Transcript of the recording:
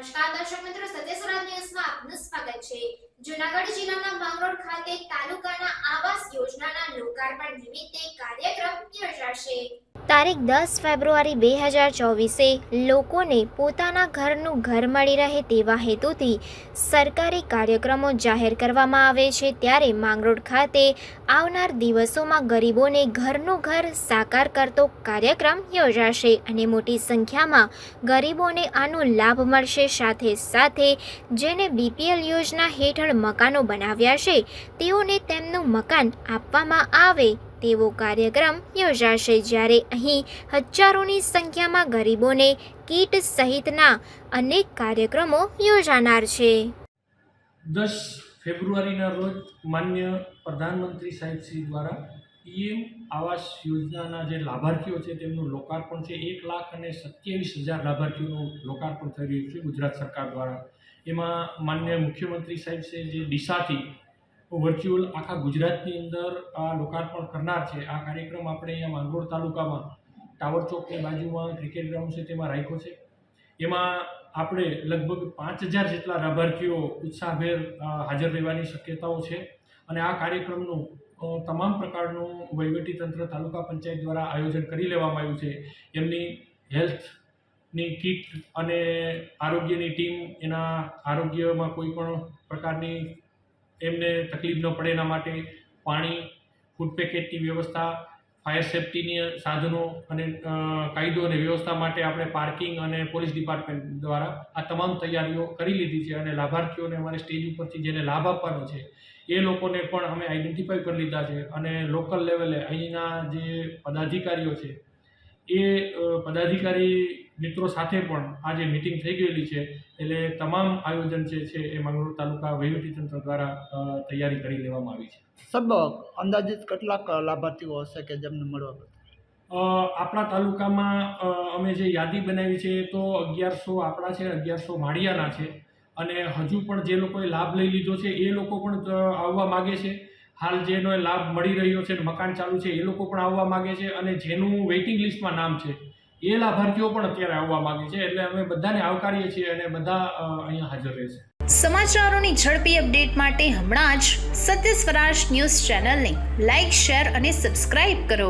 નમસ્કાર, દર્શક મિત્રો સત્ય સુરત ન્યૂઝમાં આપનું સ્વાગત છે. જુનાગઢ જિલ્લાના માંગરોળ ખાતે તાલુકાના આવાસ યોજનાના લોકાર્પણ નિમિત્તે કાર્યક્રમ યોજાશે. તારીખ દસ ફેબ્રુઆરી બે હજાર ચોવીસે લોકોને પોતાના ઘરનું ઘર મળી રહે તેવા હેતુથી સરકારી કાર્યક્રમો જાહેર કરવામાં આવે છે. ત્યારે માંગરોળ ખાતે આવનાર દિવસોમાં ગરીબોને ઘરનું ઘર સાકાર કરતો કાર્યક્રમ યોજાશે અને મોટી સંખ્યામાં ગરીબોને આનો લાભ મળશે. સાથે સાથે જેને બીપીએલ યોજના હેઠળ મકાનો બનાવ્યા છે, તેઓને તેમનું મકાન આપવામાં આવે તેવો કાર્યક્રમ યોજાશે જ્યારે અહીં હજારોની સંખ્યામાં ગરીબોને કીટ સહિતના અનેક કાર્યક્રમો યોજાનાર છે. દસ ફેબ્રુઆરીના રોજ માન્ય પ્રધાનમંત્રી સાહેબ શ્રી દ્વારા પીએમ આવાસ યોજનાના જે લાભાર્થીઓ છે તેમનું લોકાર્પણ છે. એક લાખ અને સત્યાવીસ હજાર લાભાર્થીઓનું લોકાર્પણ થઈ રહ્યું છે ગુજરાત સરકાર દ્વારા. એમાં માન્ય મુખ્યમંત્રી સાહેબ છે જે ડીસાથી વર્ચ્યુઅલ આખા ગુજરાતની અંદર આ લોકાર્પણ કરનાર છે. આ કાર્યક્રમ આપણે અહીંયા માંગરોળ તાલુકામાં ટાવર ચોકની બાજુમાં ક્રિકેટ ગ્રાઉન્ડ છે તેમાં રાખ્યો છે. એમાં આપણે લગભગ પાંચ હજાર જેટલા લાભાર્થીઓ ઉત્સાહભેર હાજર રહેવાની શક્યતાઓ છે અને આ કાર્યક્રમનું તમામ પ્રકારનું વહીવટીતંત્ર તાલુકા પંચાયત દ્વારા આયોજન કરી લેવામાં આવ્યું છે. એમની હેલ્થની કીટ અને આરોગ્યની ટીમ એના આરોગ્યમાં કોઈ પણ પ્રકારની એમને તકલીફ ન પડે એના માટે પાણી ફૂડ પેકેટની વ્યવસ્થા ફાયર સેફટીની સાધનો અને કાયદો અને વ્યવસ્થા માટે આપણે પાર્કિંગ અને પોલીસ ડિપાર્ટમેન્ટ દ્વારા આ તમામ તૈયારીઓ કરી લીધી છે અને લાભાર્થીઓને અમારે સ્ટેજ ઉપરથી જેને લાભ આપવાનો છે, એ લોકોને પણ અમે આઈડેન્ટિફાઈ કરી લીધા છે અને લોકલ લેવલે અહીંના જે પદાધિકારીઓ છે, એ પદાધિકારી મિત્રો સાથે પણ આ જે મિટિંગ થઈ ગયેલી છે એટલે તમામ આયોજન જે છે એ માંગરોળ તાલુકા વહીવટીતંત્ર દ્વારા તૈયારી કરી લેવામાં આવી છે. સાહેબ અંદાજિત કેટલાક લાભાર્થીઓ હશે કે જેમને મળવા આપણા તાલુકામાં અમે જે યાદી બનાવી છે એ તો અગિયારસો આપણા છે અગિયારસો માળિયાના છે. અને હજુ પણ જે લોકોએ લાભ લઈ લીધો છે એ લોકો પણ આવવા માગે છે. હાલ જેનો લાભ મળી રહ્યો છે મકાન ચાલુ છે એ લોકો પણ આવવા માગે છે અને જેનું વેઇટિંગ લિસ્ટમાં નામ છે એ લાભાર્થીઓ પણ અત્યારે આવવા માગે છે, એટલે અમે બધાને આવકારીએ છીએ અને બધા અહીંયા હાજર રહેશે. સમાચારોની ઝડપી અપડેટ માટે હમણાં જ સત્ય સ્વરાજ ન્યૂઝ ચેનલને લાઇક શેર અને સબસ્ક્રાઇબ કરો.